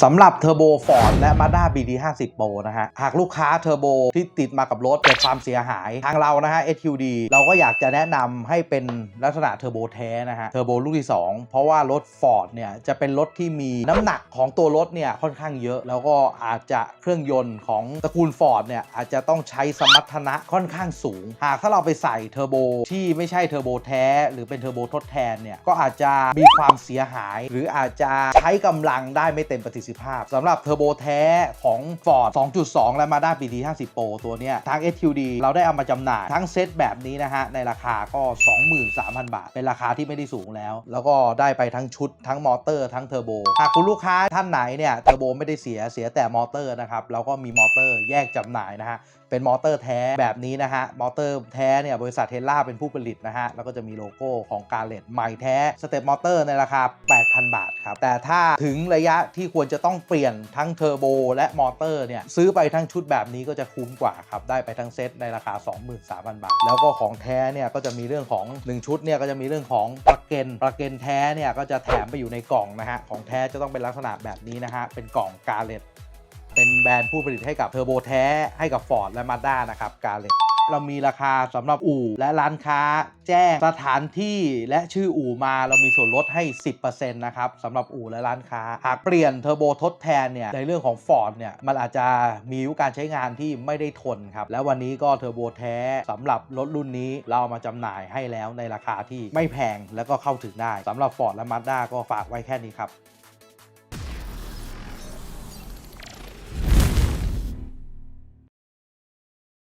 สำหรับเทอร์โบฟอร์ดและ Mazda BD 50 Pro นะฮะ หากลูกค้าเทอร์โบที่ติดมากับรถเกิดความเสียหาย ทางเรานะฮะ SQD เราก็อยากจะแนะนำให้เป็นลักษณะเทอร์โบแท้นะฮะ เทอร์โบลูกที่ 2 เพราะว่ารถ Ford เนี่ย จะเป็นรถที่มีน้ำหนักของตัวรถเนี่ย ค่อนข้างเยอะ แล้วก็อาจจะเครื่องยนต์ของตระกูล Ford เนี่ย อาจจะต้องใช้สมรรถนะค่อนข้างสูง หากถ้าเราไปใส่เทอร์โบที่ไม่ใช่เทอร์โบแท้ หรือเป็นเทอร์โบทดแทนเนี่ยก็อาจจะมีความเสียหาย หรืออาจจะใช้กำลังได้ไม่เต็มประสิทธิภาพสำหรับเทอร์โบแท้ของ Ford 2.2 และ Mazda BD 50 Pro ตัวเนี้ยทาง SQD เราได้เอามาจำหน่ายทั้งเซตแบบนี้นะฮะ ในราคาก็ 23,000 บาท เป็นราคาที่ไม่ได้สูงแล้ว แล้วก็ได้ไปทั้งชุดทั้งมอเตอร์ทั้งเทอร์โบหากคุณลูกค้าท่านไหนเนี่ยเทอร์โบไม่ได้เสียเสียแต่มอเตอร์นะครับเราก็มีมอเตอร์แยกจำหน่ายนะฮะเป็นมอเตอร์แท้แบบนี้นะฮะ มอเตอร์แท้เนี่ยบริษัทเทสลาเป็นผู้ผลิตนะฮะ แล้วก็จะมีโลโก้ของการเลดใหม่แท้สเต็ปมอเตอร์ในราคา 8,000 บาทครับ แต่ถ้าถึงระยะที่ควรจะต้องเปลี่ยนทั้งเทอร์โบและมอเตอร์เนี่ยซื้อไปทั้งชุดแบบนี้ก็จะคุ้มกว่าครับ ได้ไปทั้งเซตในราคา 23,000 บาท แล้วก็ของแท้เนี่ยก็จะมีเรื่องของ 1 ชุดเนี่ยก็จะมีเรื่องของปลั๊กเกนปลั๊กเกนแท้เนี่ยก็จะแถมไปอยู่ในกล่องนะฮะของแท้จะต้องเป็นลักษณะแบบนี้นะฮะเป็นกล่องกาเลดเป็นแบรนด์ผู้ผลิตให้กับเทอร์โบแท้ให้กับ Ford และ Mazda นะครับกาเลต เรามีราคาสำหรับอู่และร้านค้า แจ้งสถานที่และชื่ออู่มาเรามีส่วนลดให้ 10%นะครับสำหรับอู่และร้านค้า หากเปลี่ยนเทอร์โบทดแทนเนี่ยในเรื่องของ Ford เนี่ยมันอาจจะมีอายุการใช้งานที่ไม่ได้ทนครับ แล้ววันนี้ก็เทอร์โบแท้สำหรับรถรุ่นนี้เราเอามาจำหน่ายให้แล้วในราคาที่ไม่แพงแล้วก็เข้าถึงได้สำหรับ Ford และ Mazda ก็ฝากไว้แค่นี้ครับ